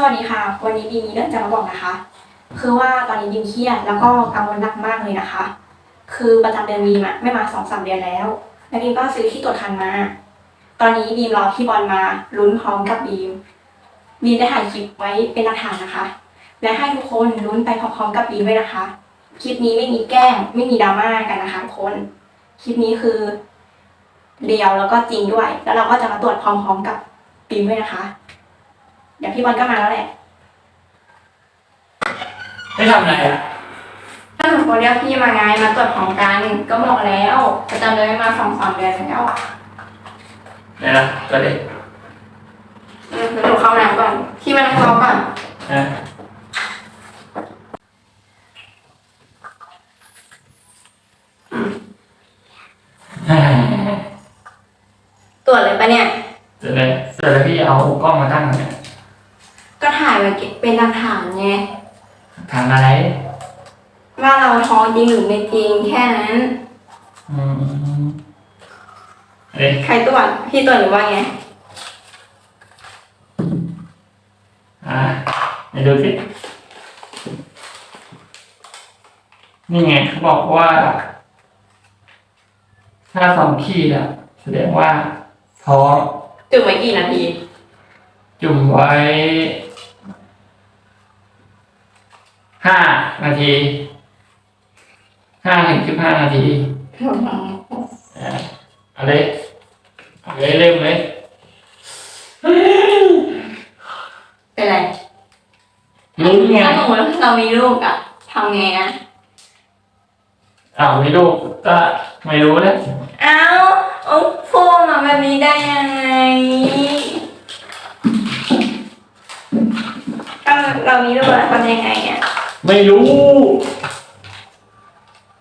สวัสดีค่ะ วันนี้บีมีเรื่องจะมาบอกนะคะ คือว่าตอนนี้บีมเครียดแล้วก็กังวลหนักมากเลยนะคะ คือประจำเดือนบีมอะไม่มาสองสามเดือนแล้ว แล้วบีมก็ซื้อที่ตรวจคันมา ตอนนี้บีมรอพี่บอลมาลุ้นพร้อมกับบีม บีมได้ถ่ายคลิปไว้เป็นหลักฐานนะคะ และให้ทุกคนลุ้นไปพร้อมๆกับบีมด้วยนะคะ คลิปนี้ไม่มีแกล้งไม่มีดราม่ากันนะคะทุกคน คลิปนี้คือเรียวแล้วก็จริงด้วย แล้วเราก็จะมาตรวจพร้อมๆกับบีมด้วยนะคะ เดี๋ยวพี่บอลก็มาแล้วแหละไม่ทำอะไรอะถ้าหนูโทรเรียกพี่มาไงมาตรวจของกันก็บอกแล้วประจำเดือนไม่มาสองสามเดือนแล้วไหนล่ะตัวเด็กอืมเดี๋ยวหนูเข้าน้ำก่อนพี่มานั่งรอก่อนนะตรวจเลยปะเนี่ยเสร็จเลยเสร็จแล้วพี่เอากล้องมาตั้งเนี่ย ก็ถ่ายไว้เป็นหลักฐานไงทางอะไร ว่าเราท้องจริงหรือไม่จริงแค่นั้น อืมเอ้ยใครตรวจพี่ตรวจหรือว่าไงอะไหนดูสิ นี่ไงเขาบอกว่า ถ้าสองขีดอะ แสดงว่าท้องจุดไว้กี่นาที จุ่มไว้ ห้านาทีห้าถึงสิบห้านาทีอะเอาเลยเอาเลยเริ่มเลยเป็นไรลุ้นไงถ้าสมมติเรามีลูกอะทำไงอะอ้าวไม่รู้ก็ไม่รู้แล้วอ้าวโอ้พูดมาแบบนี้ได้ยังไงถ้าเรามีลูกแล้วทำยังไงอะ ไม่รู้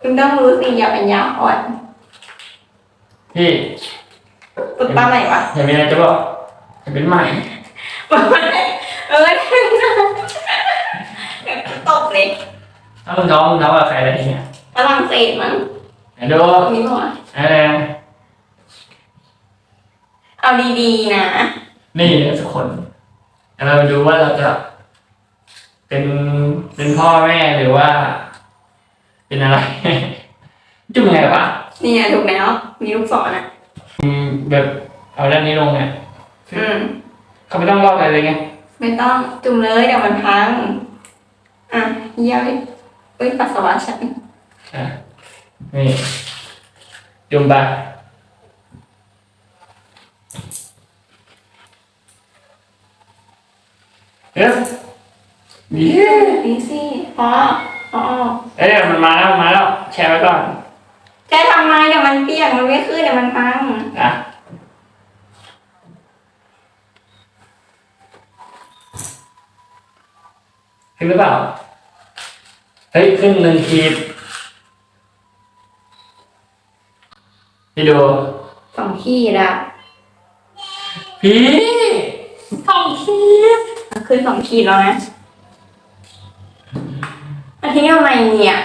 คุณต้องรู้สิอย่าเป็นยาอ่อนพี่ตุดตาไหนวะเห็นมีอะไรจะบอกจะเป็นใหม่เออเออตบเลยถ้ามึงท้องมึงท้องกับใครอะไรเนี่ยฝรั่งเศสมั้งไหนดูมีป่ะวะอะไรนะเอาดีๆนะ นี่ทุกคนแล้วเราดูว่าเราจะ เป็นเป็นพ่อแม่หรือว่า เป็นอะไร จุ่มไงวะนี่ไงถูกแล้ว มีลูกศรอะ อืมแบบเอาด้านนี้ลงไงอืม เขาไม่ต้องลอกอะไรเลยไงไม่ต้องจุ่มเลยเดี๋ยวมันพัง อะเยี่ยมเอ้ยปัสสาวะฉันอะนี่จุ่มไปเอ๊ะ นี่ดีสิพออ๋อเอ้ยมันมาแล้วมันมาแล้วแชร์ไว้ก่อนแกทำไมเดี๋ยวมันเปียกมันไม่ขึ้นเดี๋ยวมันพังอะขึ้นหรือเปล่า เฮ้ยขึ้นหนึ่งขีดพี่ดูสองขีดอะพี่สองขีดขึ้นสองขีดแล้วนะ อันที่ทำไมเนี่ย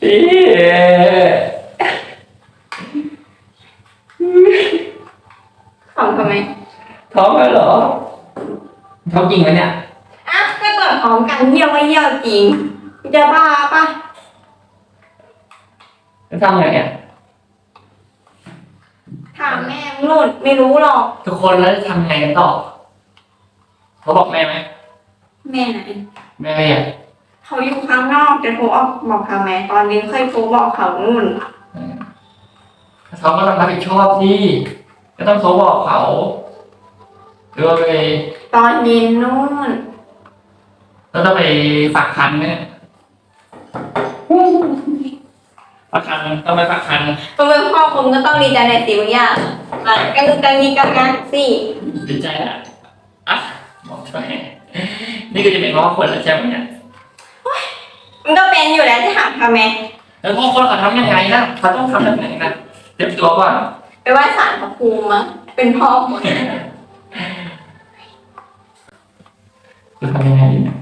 พี่ของทำไมท้องแล้วเหรอท้องจริงไหมเนี่ยอะก็ตรวจพร้อมกันเยี่ยวไม่เยี่ยวจริงจะบ้าปะจะทำไงอะถามแม่มึงนู่นไม่รู้หรอก ทุกคนแล้วจะทำไงกันต่อเขาบอกแม่ไหม แม่ไหน แม่ไม่อยากเขาอยู่ข้างนอกจะโทรออกบอกเขาไหมตอนนี้เคยโทรบอกเขานู่น เขาก็ต้องรับผิดชอบดิก็ต้องโทรบอกเขาหรือว่าไปตอนเย็นนู่นแล้วต้องไปฝากคันไหมเนี่ยฝากคันต้องไปฝากคันมันเป็นพ่อคุณก็ต้องดีใจในสิ่งอย่างอะกันกันนี้กันนะสิดีใจอะอะบอกช่วย นี่ก็จะเป็นพ่อคนแล้วใช่ไหมเนี่ยมันก็เป็นอยู่แล้วจะถามทำไมแล้วพ่อคนเขาทำยังไงนะเขาต้องทำยังไงนะเตรียมตัวก่อนไปไหว้ศาลพระภูมิมั้งเป็นพ่อคนจะทำยังไงดีเนี่ย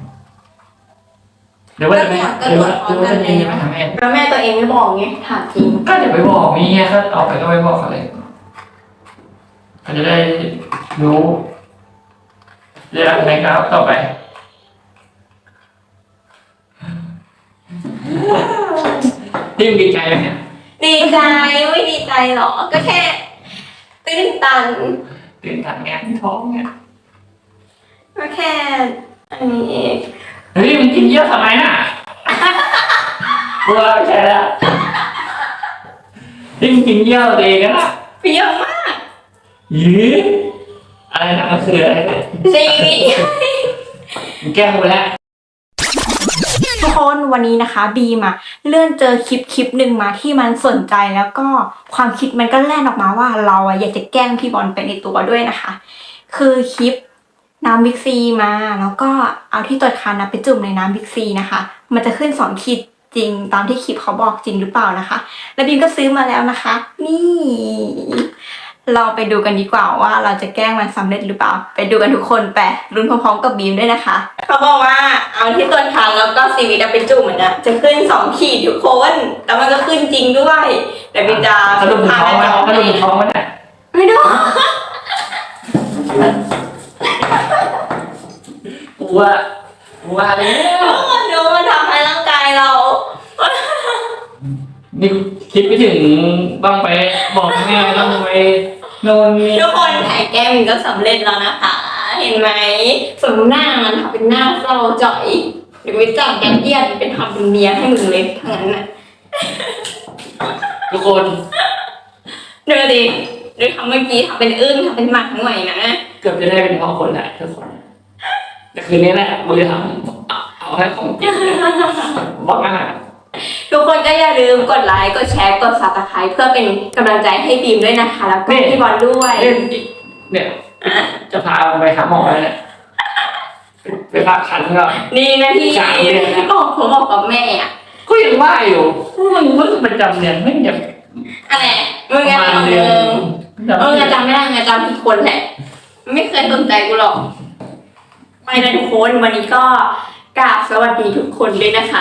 เดี๋ยวว่าจะไม่เดี๋ยวว่าเดี๋ยวว่าจะมีไหมทำแม่แล้วแม่ตัวเองไม่บอกไงถามจริงก็เดี๋ยวไปบอกมีเงี้ยก็เอาไปก็ไปบอกเขาเลยเขาจะได้รู้เรื่องในครับต่อไป ที่มันดีใจไหมเนี่ยดีใจไม่ดีใจหรอก็แค่ตื้นตันตื่นตันงานท้องเนี่ยก็แค่อันนี้เองเฮ้ยมันกินเยอะทำไมน่ะกลัวไม่ใช่ละที่มันกินเยอะตัวเองกันละเปรี้ยวมากยื้ออะไรนะมันคืออะไรเนี่ย ซีรีส์มันแกล้งกูแล้วทุก คนวันนี้นะคะบีมอะเลื่อนเจอคลิปคลิปหนึ่งมาที่มันสนใจแล้วก็ความคิดมันก็แล่นออกมาว่าเราอะอยากจะแกล้งพี่บอลไปในตัวด้วยนะคะ คือคลิปน้ำบิ๊กซีมา แล้วก็เอาที่ตรวจคันนะไปจุ่มในน้ำบิ๊กซีนะคะ มันจะขึ้นสองขีดจริงตามที่คลิปเขาบอกจริงหรือเปล่านะคะ แล้วบีมก็ซื้อมาแล้วนะคะ นี่ เราไปดูกันดีกว่าว่าเราจะแกล้งมันสำเร็จหรือเปล่า ไปดูกันทุกคนไปรุ้นพร้อมๆกับบีมด้วยนะคะ เขาบอกว่าเอาที่ต้นทางแล้วก็ซีวิตไปจุ่มมันนะจะขึ้นสองขีดทุกคนแล้วมันก็ขึ้นจริงด้วย แต่บีมจะถ้าดูท้องไว้ถ้าดูท้องไว้เนี่ยไม่ดูกูว่ากูว่าแล้วดูมันทำให้ร่างกายเรานี่ คิดไปถึงบ้างไปบอกแม่ต้องไปโน่นนี่ทุกคนถ่ายแก้มก็สำเร็จแล้วนะคะ เห็นไหมสมหน้ามันทำเป็นหน้าเศร้าจ่อยหรือไม่จับยัดเยียดเป็นทำเป็นเมียให้มึงเลยทั้งนั้นน่ะทุกคนดูดิดูทำเมื่อกี้ทำเป็นอึ้งทำเป็นหมักหน่วยนะเกือบจะได้เป็นพ่อคนแหละทุกคนแต่คืนนี้แหละกูจะทำเอาเอาให้ของจริงเลยบอกอะ ทุกคนก็อย่าลืมกดไลค์ กดแชร์ กด subscribe เพื่อเป็นกำลังใจให้บีมด้วยนะคะ แล้วก็พี่บอลด้วยเอ้ยเนี่ยจะพาไปหาหมอแล้วเนี่ยไปพาคันก่อนนี่นะพี่สามเดือนนะบอกผมบอกกับแม่อะก็ยังว่าอยู่มึงมึงประจำเนี่ยไม่ยังอะไรมึงประอะมาณของเดืมึอนงมึงอะจำไม่ได้ไงจำผิดคนแหละ ไม่เคยสนใจกูหรอกไปนะทุกคนวันนี้ก็กราบสวัสดีทุกคนด้วยนะคะ